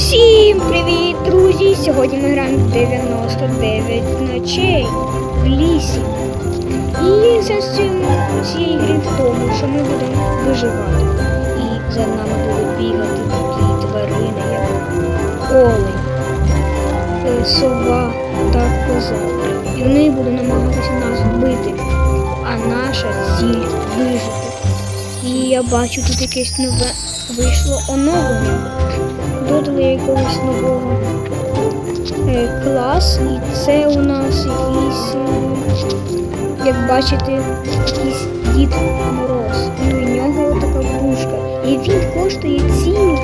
Всім привіт, друзі! Сьогодні ми граємо в 99 ночей в лісі. І цим- цієї гри в тому, що ми будемо виживати. І за нами будуть бігати такі тварини, як олень, е, сова та коза. І вони будуть намагатися нас вбити. А наша ціль вижити. І я бачу тут якесь нове вийшло оновлення додали якогось нового е, клас, і це у нас якийсь, е, як бачите, якийсь Дід Мороз. І у нього така пушка. І він коштує цілу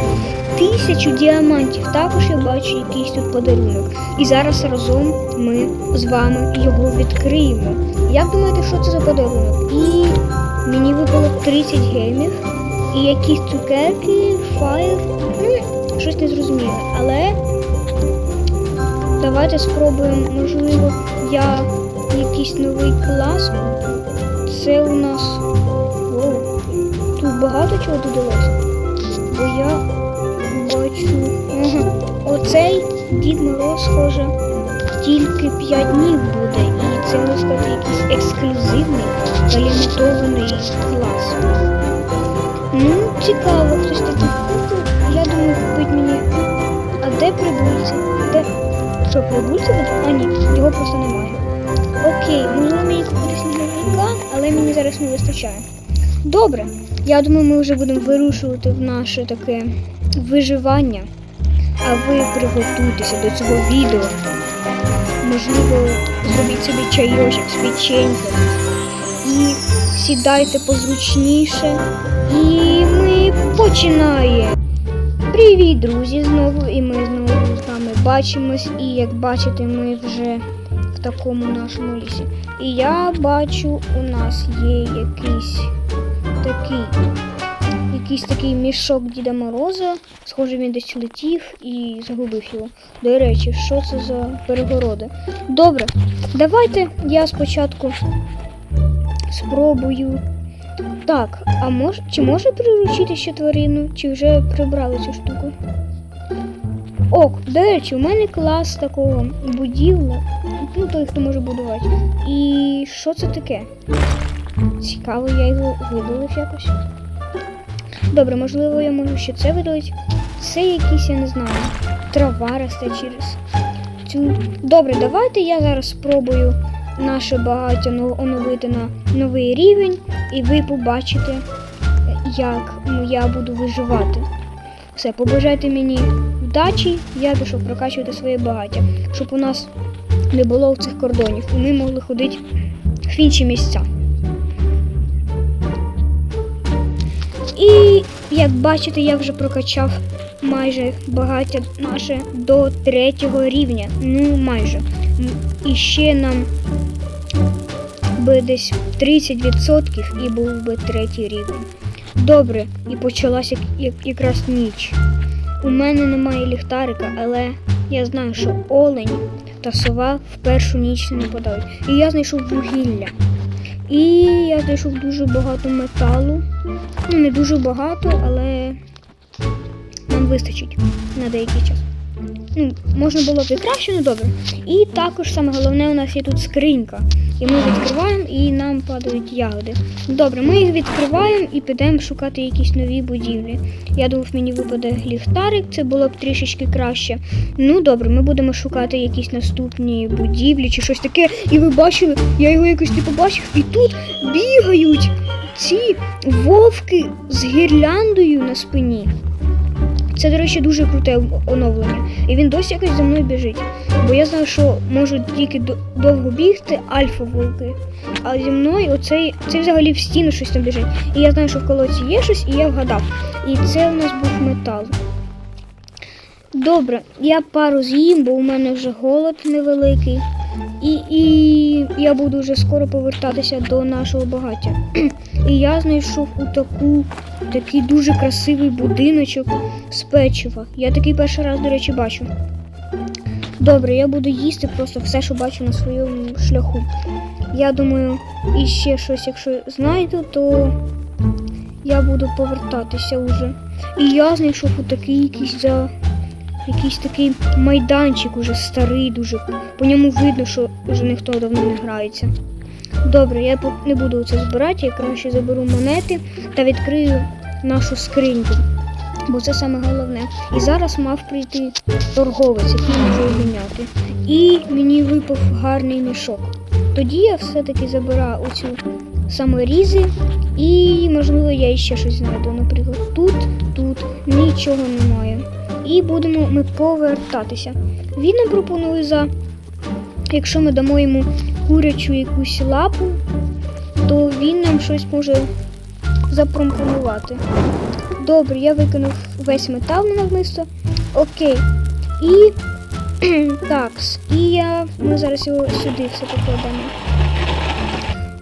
тисячу діамантів. Також я бачу якийсь тут подарунок. І зараз разом ми з вами його відкриємо. Як думаєте, що це за подарунок? І мені випало 30 гемів. І якісь цукерки, фаєр. Ну, щось не зрозуміло. Але давайте спробуємо, можливо, я якийсь новий клас. Це у нас. О, тут багато чого додалося. Бо я бачу. Ага. Оцей Дід Мороз, схоже, тільки 5 днів буде. І це можна сказати якийсь ексклюзивний талімітований клас. Ну, цікаво, хтось такий. Я думаю, купить мені. А де прибульці? Де? Що, прибульці? А ні, його просто немає. Окей, можливо мені купити сніговика, але мені зараз не вистачає. Добре, я думаю, ми вже будемо вирушувати в наше таке виживання. А ви приготуйтеся до цього відео. Можливо, зробіть собі чайочок з печеньком. Сідайте позручніше. І ми починаємо. Привіт, друзі! Знову і ми знову з вами бачимось. І як бачите, ми вже в такому нашому лісі. І я бачу, у нас є якийсь такий, якийсь такий мішок Діда Мороза. Схоже, він десь летів і загубив його. До речі, що це за перегороди? Добре, давайте я спочатку спробую. Так, а мож, чи може приручити ще тварину, чи вже прибрали цю штуку? Ок, до речі, у мене клас такого будівля. Ну, той, хто може будувати. І що це таке? Цікаво, я його видалив якось. Добре, можливо, я можу ще це видалити. Це якийсь, я не знаю, трава росте через цю. Добре, давайте я зараз спробую наше багаття оновити на новий рівень, і ви побачите, як я буду виживати. Все, побажайте мені вдачі, я пішов прокачувати своє багаття, щоб у нас не було цих кордонів, і ми могли ходити в інші місця. І як бачите, я вже прокачав майже багаття наше до третього рівня. Ну, майже. І ще нам би десь 30% і був би третій рівень. Добре, і почалася як, як, якраз ніч. У мене немає ліхтарика, але я знаю, що олень та сова в першу ніч не нападають. І я знайшов вугілля. І я знайшов дуже багато металу. Ну, не дуже багато, але нам вистачить на деякий час. Ну, можна було б і краще, ну добре. І також саме головне у нас є тут скринька. І ми відкриваємо і нам падають ягоди. Добре, ми їх відкриваємо і підемо шукати якісь нові будівлі. Я думав, мені випаде ліхтарик, це було б трішечки краще. Ну добре, ми будемо шукати якісь наступні будівлі чи щось таке. І ви бачили, я його якось не побачив, і тут бігають ці вовки з гірляндою на спині. Це, до речі, дуже круте оновлення. І він досі якось за мною біжить. Бо я знаю, що можуть тільки довго бігти альфа-волки. А зі мною оцей це взагалі в стіну щось там біжить. І я знаю, що в колодці є щось, і я вгадав. І це у нас був метал. Добре, я пару з'їм, бо у мене вже голод невеликий. І, і я буду вже скоро повертатися до нашого багаття. І я знайшов у таку, такий дуже красивий будиночок з печива. Я такий перший раз, до речі, бачу. Добре, я буду їсти просто все, що бачу на своєму шляху. Я думаю, і ще щось, якщо знайду, то я буду повертатися уже. І я знайшов отакий якийсь за якийсь такий майданчик уже старий, дуже. По ньому видно, що вже ніхто давно не грається. Добре, я не буду це збирати, я краще заберу монети та відкрию нашу скриньку. Бо це саме головне. І зараз мав прийти торговець, який може обміняти. І мені випав гарний мішок. Тоді я все-таки забираю оцю саморізи і, можливо, я ще щось знайду. Наприклад, тут, тут нічого немає. І будемо ми повертатися. Він нам пропонує за, якщо ми дамо йому курячу якусь лапу, то він нам щось може запропонувати. Добре, я викинув весь метал на навмисто. Окей. І такс. І я, ми зараз його сюди все покладемо.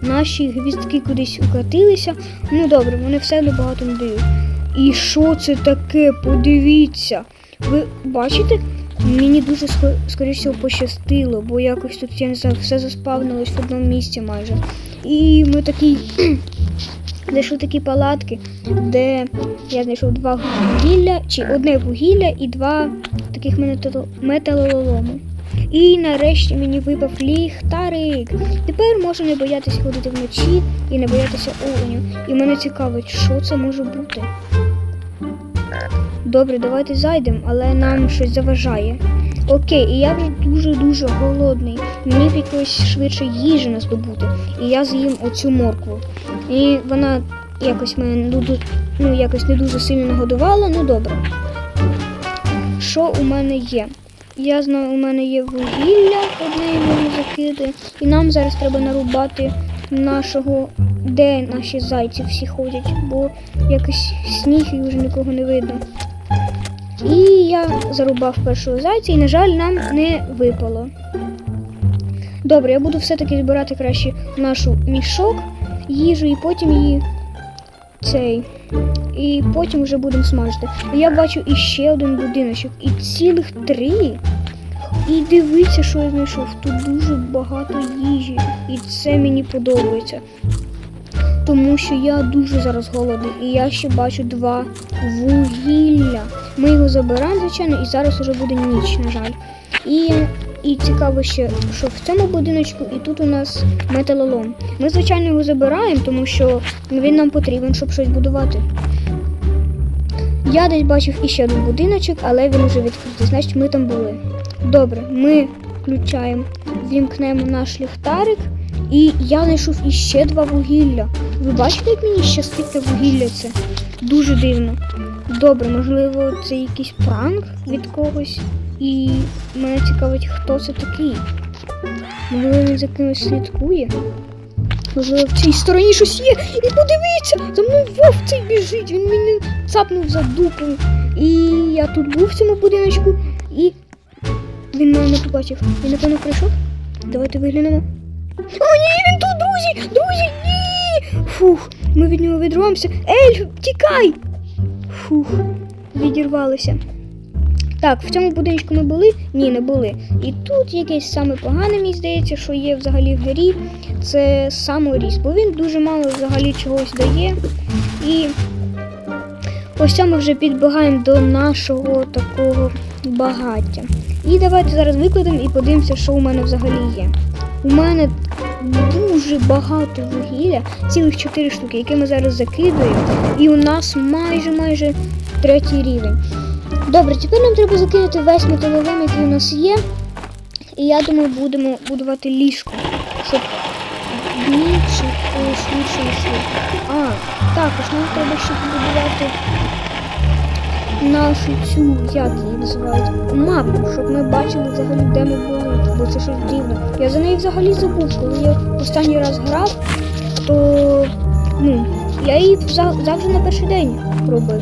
Наші гвіздки кудись укатилися. Ну добре, вони все одно багато не дають. І що це таке? Подивіться. Ви бачите? Мені дуже ско- скоріше всього пощастило, бо якось тут я не знаю, все заспавнилось в одному місці майже. І ми такі знайшли такі палатки, де я знайшов два вугілля, чи одне вугілля і два таких метало- металолому. І нарешті мені випав ліхтарик. Тепер можу не боятися ходити вночі і не боятися оленю. І мене цікавить, що це може бути. Добре, давайте зайдемо, але нам щось заважає. Окей, і я вже дуже-дуже голодний. Мені б якось швидше їжі наздобути. І я з'їм оцю моркву. І вона якось мене ну, якось не дуже сильно нагодувала, ну добре. Що у мене є? Я знаю, у мене є вугілля, одне я можу закидати. І нам зараз треба нарубати нашого, де наші зайці всі ходять, бо якось сніг і вже нікого не видно. І я зарубав першого зайця, і, на жаль, нам не випало. Добре, я буду все-таки збирати краще нашу мішок, їжу, і потім її цей. І потім вже будемо смажити. Я бачу іще один будиночок, і цілих три. І дивіться, що я знайшов. Тут дуже багато їжі, і це мені подобається. Тому що я дуже зараз голодний, і я ще бачу два вугілля. Ми його забираємо, звичайно, і зараз уже буде ніч, на жаль. І, і цікаво ще, що в цьому будиночку і тут у нас металолом. Ми, звичайно, його забираємо, тому що він нам потрібен, щоб щось будувати. Я десь бачив іще один будиночок, але він уже відкритий, значить ми там були. Добре, ми включаємо, вімкнемо наш ліхтарик, і я знайшов іще два вугілля. Ви бачите, як мені щастить те вугілля це? Дуже дивно. Добре, можливо, це якийсь пранк від когось. І мене цікавить, хто це такий. Можливо, він за кимось слідкує. Можливо, в цій стороні щось є. І подивіться, за мною вовк біжить. Він мене цапнув за дупу. І я тут був в цьому будиночку, і він мене не побачив. Він, напевно, прийшов. Давайте виглянемо. О, ні, він тут, друзі! Друзі, ні! Фух, ми від нього відриваємося. Ельф, тікай! Фух, відірвалися. Так, в цьому будиночку ми були? Ні, не були. І тут якесь саме погане, мені здається, що є взагалі в грі, це саморіз, бо він дуже мало взагалі чогось дає. І ось ми вже підбігаємо до нашого такого багаття. І давайте зараз викладемо і подивимося, що у мене взагалі є. У мене дуже багато вугілля, цілих 4 штуки, які ми зараз закидуємо. І у нас майже майже третій рівень. Добре, тепер нам треба закинути весь металолом, який у нас є. І я думаю, будемо будувати ліжко, щоб більше е, швидше. А, також нам треба ще побудувати нашу цю, як її називають, мапу, щоб ми бачили взагалі, де ми були, бо це щось дивно. Я за неї взагалі забув, коли я останній раз грав, то ну, я її завжди на перший день робив.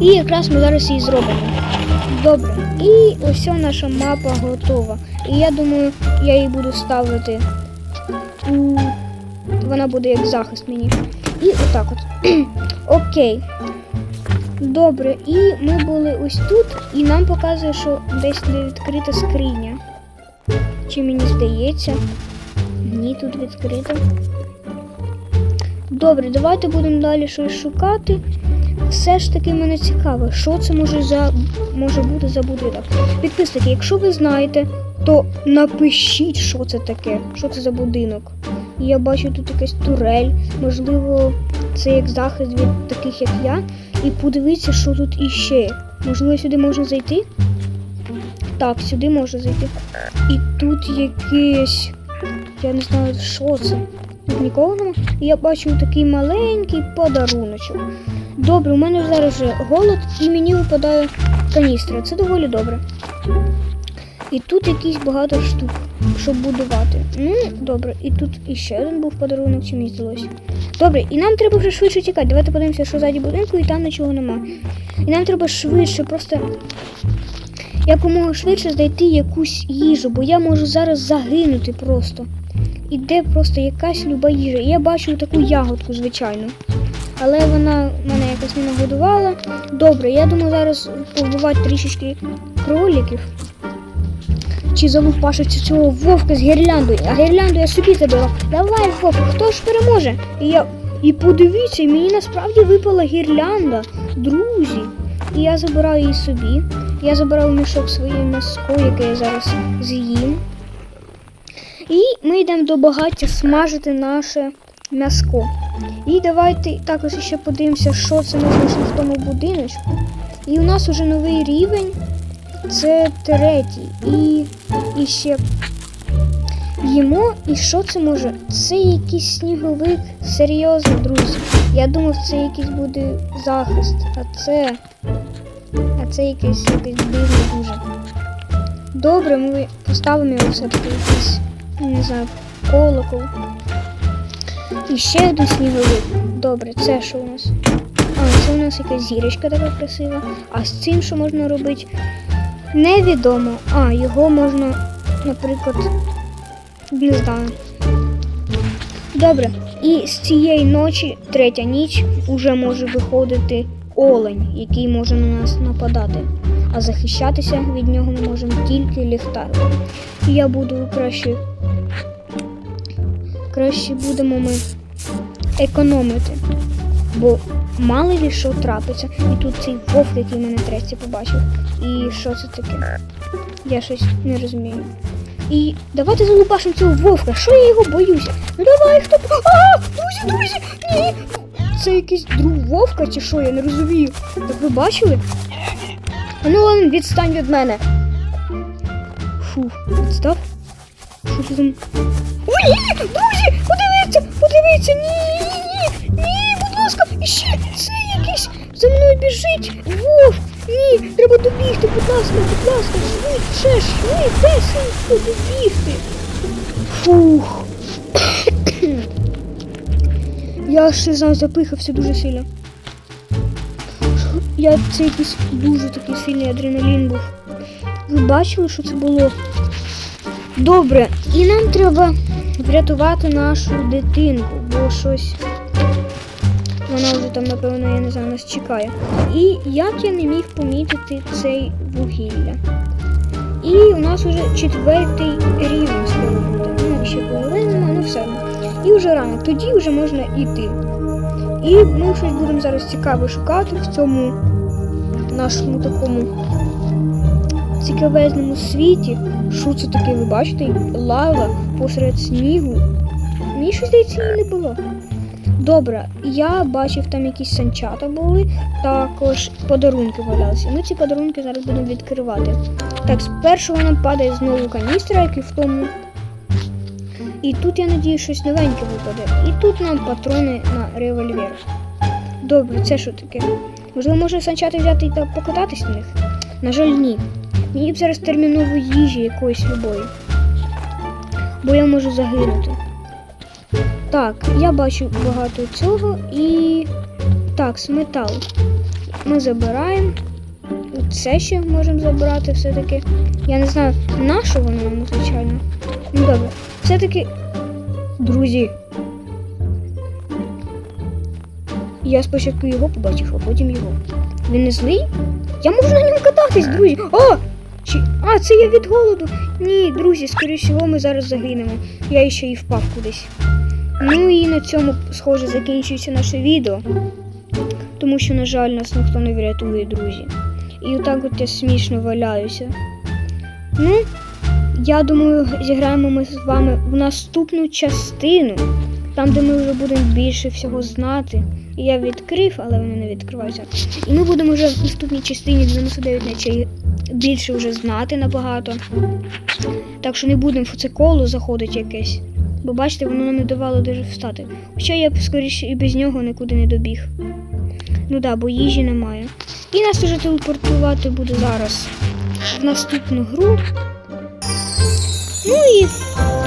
І якраз ми зараз її зробимо. Добре. І ось наша мапа готова. І я думаю, я її буду ставити. Вона буде як захист мені. І отак от. Окей. Добре, і ми були ось тут, і нам показує, що десь не відкрита скриня. Чи мені здається? Ні, тут відкрита. Добре, давайте будемо далі щось шукати. все ж таки мене цікаве, що це може за може бути за будинок. Підписники, якщо ви знаєте, то напишіть, що це таке, що це за будинок. Я бачу тут якась турель, можливо, це як захист від таких, як я. І подивіться, що тут іще. Можливо, сюди можна зайти? Так, сюди можна зайти. І тут якийсь. Я не знаю, що це. Тут нікого нема. І я бачу такий маленький подаруночок. Добре, у мене зараз вже голод і мені випадає каністра. Це доволі добре. І тут якісь багато штук, щоб будувати. Ну, добре, і тут іще один був подарунок, чи мені здалося. Добре, і нам треба вже швидше тікати. Давайте подивимося, що ззаді будинку, і там нічого нема. І нам треба швидше, просто якомога швидше знайти якусь їжу, бо я можу зараз загинути просто. Іде просто якась люба їжа. І я бачу таку ягодку, звичайно. Але вона мене якось не нагодувала. Добре, я думаю зараз побувати трішечки кроликів. Чи залупашиться цього вовка з гірляндою. А гірлянду я собі забила. Давай, вовк, хто ж переможе? І я. І подивіться, мені насправді випала гірлянда, друзі. І я забираю її собі. Я забираю в мішок своє м'яско, яке я зараз з'їм. І ми йдемо до багаття смажити наше м'яско. І давайте також ще подивимося, що це ми знайшли в тому будиночку. І у нас уже новий рівень. Це третій. І, і ще їмо. І що це може? Це якийсь сніговик. Серйозно, друзі. Я думав, це якийсь буде захист, а це. А це якийсь якийсь дивний дуже. Добре, ми поставимо його все-таки якийсь, не знаю, колокол. І ще один сніговик. Добре, це що у нас? А, це у нас якась зірочка така красива. А з цим що можна робити? Невідомо. А, його можна, наприклад, не знаю. Добре. І з цієї ночі, третя ніч, уже може виходити олень, який може на нас нападати. А захищатися від нього ми можемо тільки ліхтариком. Я буду краще. Краще будемо ми економити. Бо мало ли що трапиться. І тут цей вовк, який мене третє побачив. І що це таке? Я щось не розумію. І давайте залупашимо цього вовка. Що я його боюся? Ну давай, хто. А! Друзі, друзі! Ні! Це якийсь друг вовка чи що, я не розумію. Так ви бачили? Ну ладно, відстань від мене. Фу, відстав. Що це там? Ой, друзі, подивіться, подивіться, ні, за мною біжить. Вов, ні, треба добігти, будь ласка, будь ласка, швидше, швидше, швидше добігти. Фух. Я ще знаю, запихався дуже сильно. Я це якийсь дуже такий сильний адреналін був. Ви бачили, що це було? Добре, і нам треба врятувати нашу дитинку, бо щось вона вже там, напевно, я не знаю, нас чекає. І як я не міг помітити цей вугілля. І у нас вже четвертий рівень скоро буде. Ну, ще половина, ну все. І вже рано, тоді вже можна йти. І ми щось будемо зараз цікаве шукати в цьому нашому такому цікавезному світі. Що це таке, ви бачите? Лава посеред снігу. Мені щось здається, її не було. Добре, я бачив там якісь санчата були, також подарунки валялися. Ми ці подарунки зараз будемо відкривати. Так, спершу нам падає знову каністра, як і в тому. І тут, я надію, щось новеньке випаде. І тут нам патрони на револьвер. Добре, це що таке? Можливо, можна санчати взяти та покататись на них? На жаль, ні. Мені б зараз терміново їжі якоїсь любої. Бо я можу загинути. Так, я бачу багато цього і. Так, з метал. Ми забираємо. Це ще можемо забрати все-таки. Я не знаю, на що воно нам, звичайно. Ну добре. Все-таки. Друзі. Я спочатку його побачив, а потім його. Він не злий? Я можу на ньому кататись, друзі. О! Чи... А, це я від голоду. Ні, друзі, скоріше всього, ми зараз загинемо. Я ще і впав кудись. Ну і на цьому, схоже, закінчується наше відео. тому що, на жаль, нас ніхто не врятує, друзі. І отак от я смішно валяюся. Ну, я думаю, зіграємо ми з вами в наступну частину, там, де ми вже будемо більше всього знати. І я відкрив, але вони не відкриваються. І ми будемо вже в наступній частині 99 ночей більше вже знати набагато. Так що не будемо в це коло заходити якесь. Бо бачите, воно не давало даже встати. Хоча я б скоріше і без нього нікуди не добіг. Ну да, бо їжі немає. І нас уже телепортувати буде зараз в наступну гру. Ну і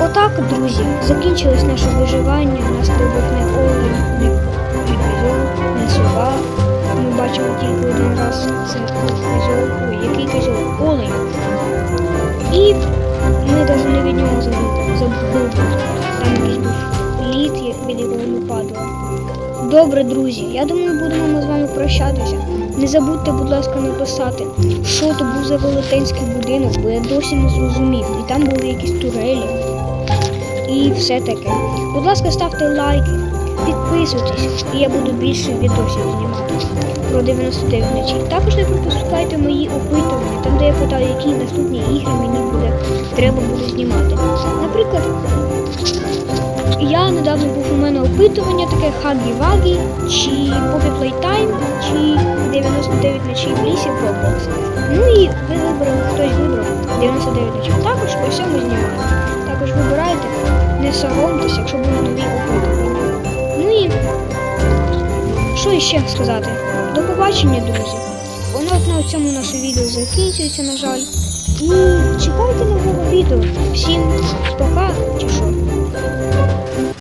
отак, друзі, закінчилось наше виживання. У нас не олень, не, козьол, не сова. Ми бачимо тільки один раз це козьол. Ой, який козьол? Олень. І ми навіть Добре, друзі, я думаю, будемо ми з вами прощатися. Не забудьте, будь ласка, написати, що то був за велетенський будинок, бо я досі не зрозумів. І там були якісь турелі. І все таке. Будь ласка, ставте лайки, підписуйтесь, і я буду більше відосів знімати про 99 ночей. Також не пропускайте мої опитування, там де я питаю, які наступні ігри мені буде треба буде знімати. Наприклад, я недавно був опитування таке Хагі Вагі, чи Poppy Playtime, чи 99 ночей в лісі Roblox. Ну і ви вибрали, хтось вибрав 99 ночей. Також по всьому знімаю. Також вибирайте, не соромтеся, якщо будуть нові опитування. Ну і що іще сказати? До побачення, друзі. Воно на цьому наше відео закінчується, на жаль. І чекайте нового відео. Всім пока чи що.